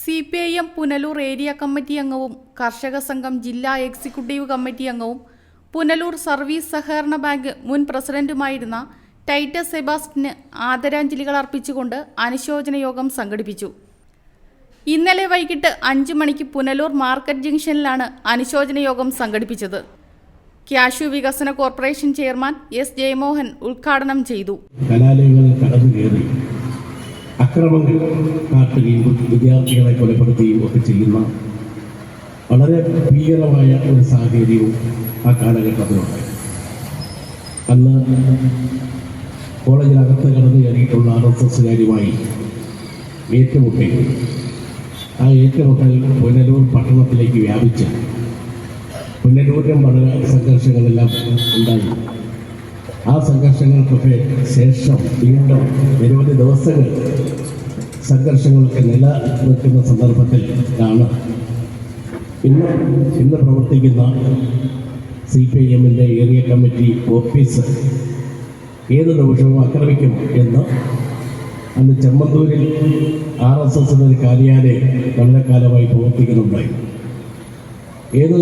C P I M Punalur area committee അംഗവും കർഷക സംഘം ജില്ലാ എക്സിക്യൂട്ടീവ് കമ്മിറ്റി അംഗവും പുനലൂർ സർവീസ് സഹകരണ ബാങ്ക് മുൻ പ്രസിഡന്റുമായിരുന്ന ടൈറ്റസ് സെബാസ്റ്റിന് ആദരാഞ്ജലികൾ അർപ്പിച്ചുകൊണ്ട് അനുശോചന യോഗം സംഘടിപ്പിച്ചു. ഇന്നലെ വൈകിട്ട് അഞ്ച് മണിക്ക് പുനലൂർ മാർക്കറ്റ് ജംഗ്ഷനിലാണ് അനുശോചന യോഗം സംഘടിപ്പിച്ചത്. ക്യാഷു വികസന കോർപ്പറേഷൻ ചെയർമാൻ എസ് ജയമോഹൻ ഉദ്ഘാടനം ചെയ്തു. കയറി അക്രമങ്ങൾ കാട്ടുകയും വിദ്യാർത്ഥികളെ കൊലപ്പെടുത്തുകയും ഒക്കെ ചെയ്യുന്ന വളരെ ഭീകരമായ ഒരു സാഹചര്യവും ആ കാലഘട്ടത്തിലുണ്ടായി. അന്ന് കോളേജിനകത്ത് കടന്നു കയറിയിട്ടുള്ള ആർ എസ് എസുകാരുമായി ഏറ്റുമുട്ടി ആ ഏറ്റുമുട്ടൽ പുനലൂർ പട്ടണത്തിലേക്ക് വ്യാപിച്ച് പുനലൂരിലും വളരെ സംഘർഷങ്ങളെല്ലാം ഉണ്ടായി. ആ സംഘർഷങ്ങൾക്കൊക്കെ ശേഷം വീണ്ടും നിരവധി ദിവസങ്ങൾ സംഘർഷങ്ങളൊക്കെ നിലനിൽക്കുന്ന സന്ദർഭത്തിൽ ആണ് ഇന്ന് ഇന്ന് പ്രവർത്തിക്കുന്ന സി പി ഐ എമ്മിന്റെ ഏരിയ കമ്മിറ്റി ഓഫീസ് ഏത് നിമിഷവും ആക്രമിക്കും എന്ന് അന്ന് ചെമ്മന്തൂരിൽ ആർ എസ് എസിന്റെ ഒരു കാര്യാലയം വളരെ കാലമായി ഏത്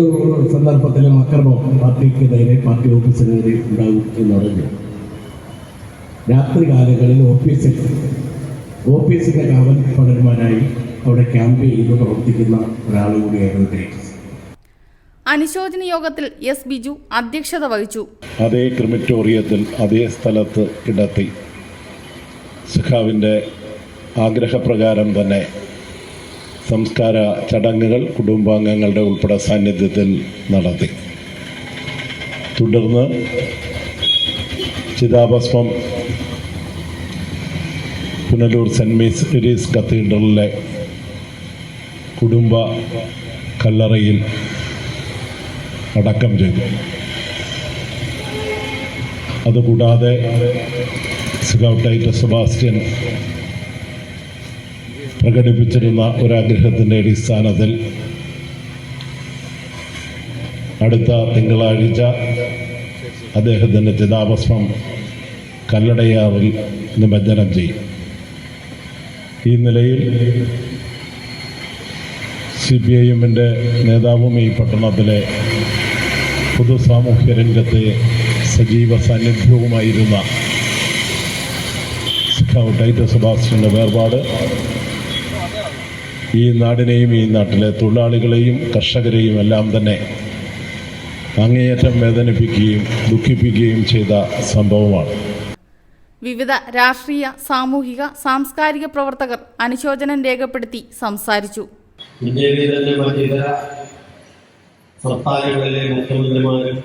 സന്ദർഭത്തിലും അക്രമം പാർട്ടിക്ക് നേരെ പാർട്ടി ഓഫീസിന് നേരെ ഉണ്ടാകും എന്നറിഞ്ഞു രാത്രി കാലങ്ങളിൽ ഓഫീസിൽ ഓഫീസിന്റെ കാവൽ പടന്മാരായി അവിടെ ക്യാമ്പ് ചെയ്ത് പ്രവർത്തിക്കുന്ന ഒരാൾ കൂടിയായിരുന്നു ഡേറ്റ് അനുശോചന യോഗത്തിൽ എസ് ബിജു അധ്യക്ഷത വഹിച്ചു. അതേ ക്രിമിറ്റോറിയത്തിൽ അതേ സ്ഥലത്ത് കിടത്തി. സുഖാവിന്റെ ആഗ്രഹപ്രകാരം തന്നെ സംസ്കാര ചടങ്ങുകൾ കുടുംബാംഗങ്ങളുടെ ഉൾപ്പെടെ സാന്നിധ്യത്തിൽ നടത്തി. തുടർന്ന് ചിതാഭസ്മം പുനലൂർ സെന്റ് മേരീസ് കത്തീഡ്രലിലെ കുടുംബ കല്ലറയിൽ അടക്കം ചെയ്തു. അതുകൂടാതെ സ്കൗട്ടായിട്ട് സെബാസ്റ്റ്യൻ പ്രകടിപ്പിച്ചിരുന്ന ഒരാഗ്രഹത്തിന്റെ അടിസ്ഥാനത്തിൽ അടുത്ത തിങ്കളാഴ്ച അദ്ദേഹത്തിന്റെ ചിതാഭസ്മം കല്ലടയാറിൽ നിമജ്ജനം ചെയ്യും. ഈ നിലയിൽ സി പി ഐ എമ്മിന്റെ നേതാവും ഈ പട്ടണത്തിലെ പൊതുസാമൂഹ്യ രംഗത്തെ സജീവ സാന്നിധ്യവുമായിരുന്ന സഖാവ് ടൈറ്റസ് വേർപാട് ഈ നാടിനെയും ഈ നാട്ടിലെ തൊഴിലാളികളെയും കർഷകരെയും എല്ലാം തന്നെ അങ്ങേയറ്റം വേദനിപ്പിക്കുകയും ദുഃഖിപ്പിക്കുകയും ചെയ്ത സംഭവമാണ്. വിവിധ രാഷ്ട്രീയ സാമൂഹിക സാംസ്കാരിക പ്രവർത്തകർ അനുശോചനം രേഖപ്പെടുത്തി സംസാരിച്ചു. ഇന്ത്യയിലെ തന്നെ മറ്റിതര സംസ്ഥാനങ്ങളിലെ മുഖ്യമന്ത്രിമാരും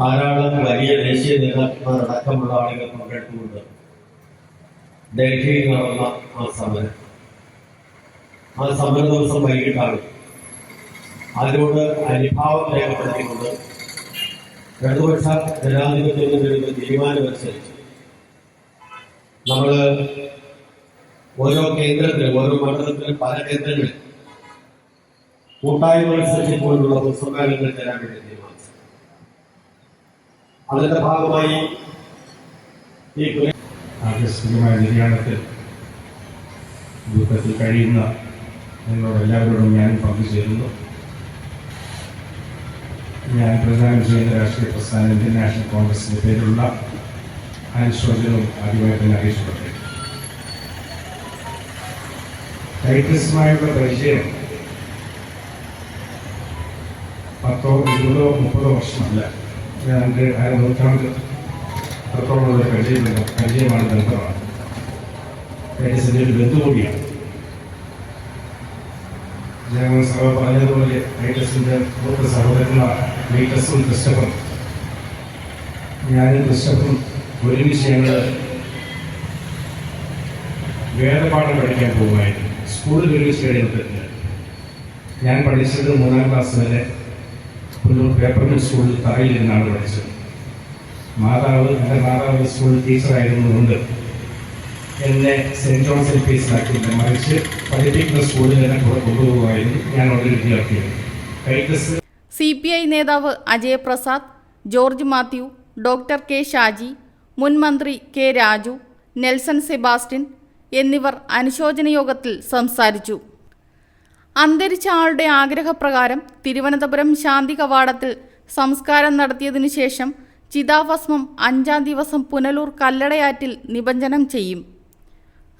ധാരാളം വലിയ ദേശീയ നേതാക്കന്മാർ അടക്കമുള്ള ആളുകൾ പങ്കെടുക്കുന്നുണ്ട്. ഡൽഹിയിൽ നടന്ന ആ സമരം. ആ സമര ദിവസം വൈകിട്ടാണ്. അതിനോട് അനുഭാവം രേഖപ്പെടുത്തിക്കൊണ്ട് ഇടതുപക്ഷ ജനാധിപത്യത്തിൽ ഒരു തീരുമാനമനുസരിച്ച് നമ്മൾ ഓരോ കേന്ദ്രത്തിലും ഓരോ മണ്ഡലത്തിലും പല കേന്ദ്രങ്ങളിൽ കൂട്ടായ്മ മത്സരിച്ച് പോലുള്ള പുസ്തകാലങ്ങൾ തരാൻ വേണ്ടി തീരുമാനിച്ചു. അതിന്റെ ഭാഗമായി ഈ ആകസ്മികമായ നിര്യാണത്തിൽ ദുഃഖത്തിൽ കഴിയുന്ന നിങ്ങളോട് എല്ലാവരോടും ഞാൻ പങ്കുചേരുന്നു. ഞാൻ പ്രധാനം ചെയ്യുന്ന രാഷ്ട്രീയ പ്രസ്ഥാനം ഇന്ത്യൻ നാഷണൽ കോൺഗ്രസിന്റെ പേരിലുള്ള അനുശോചനവും ആദ്യമായി തന്നെ അറിയിച്ചുകൊണ്ടേ ടൈറ്റസുമായുള്ള പരിചയം പത്തോ ഇരുപതോ മുപ്പതോ വർഷമല്ല. നമുക്ക് അര നൂറ്റാണ്ട് അത്രത്തോളമുള്ള പരിചയമില്ല പരിചയമാണ് ബന്ധമാണ്. ടൈറ്റസിന്റെ ഒരു ബന്ധു കൂടിയാണ് ഞങ്ങൾ സഭ പറഞ്ഞതുപോലെ ടൈറ്റസിന്റെ പുറത്ത് സഹോദരന്മാർ ലൈറ്റസും ക്രിസ്റ്റഫറും ഞാനും ക്രിസ്റ്റഫറും ഒരുമിച്ച് ഞങ്ങൾ വേദപാഠം പഠിക്കാൻ പോകുമായിരുന്നു. സ്കൂളിൽ ഒരുമിച്ച് കഴിഞ്ഞിട്ട് ഞാൻ പഠിച്ചത് മൂന്നാം ക്ലാസ് വരെ ഒരു പേപ്പർ മിൽ സ്കൂളിൽ തറയിൽ നിന്നാണ് പഠിച്ചത്. മാതാവ് എന്റെ മാതാവ് സ്കൂളിൽ ടീച്ചറായിരുന്നതുകൊണ്ട് എന്നെ സെന്റ് ജോൺസ് എൽ പി എസിലാക്കിയില്ല മറിച്ച് പഠിപ്പിക്കുന്ന സ്കൂളിൽ എന്നെ കൂടെ കൊണ്ടുപോകുമായിരുന്നു. ഞാൻ അവിടെ ടൈറ്റസ് സി പി ഐ നേതാവ് Ajayaprasad George Mathew doctor K Shaji മുൻ മന്ത്രി കെ രാജു നെൽസൺ സെബാസ്റ്റിൻ എന്നിവർ അനുശോചന യോഗത്തിൽ സംസാരിച്ചു. അന്തരിച്ച ആളുടെ ആഗ്രഹപ്രകാരം തിരുവനന്തപുരം ശാന്തി കവാടത്തിൽ സംസ്കാരം നടത്തിയതിനു ശേഷം ചിതാഭസ്മം അഞ്ചാം ദിവസം പുനലൂർ കല്ലടയാറ്റിൽ നിബഞ്ജനം ചെയ്യും.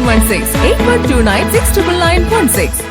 916 8129 69916.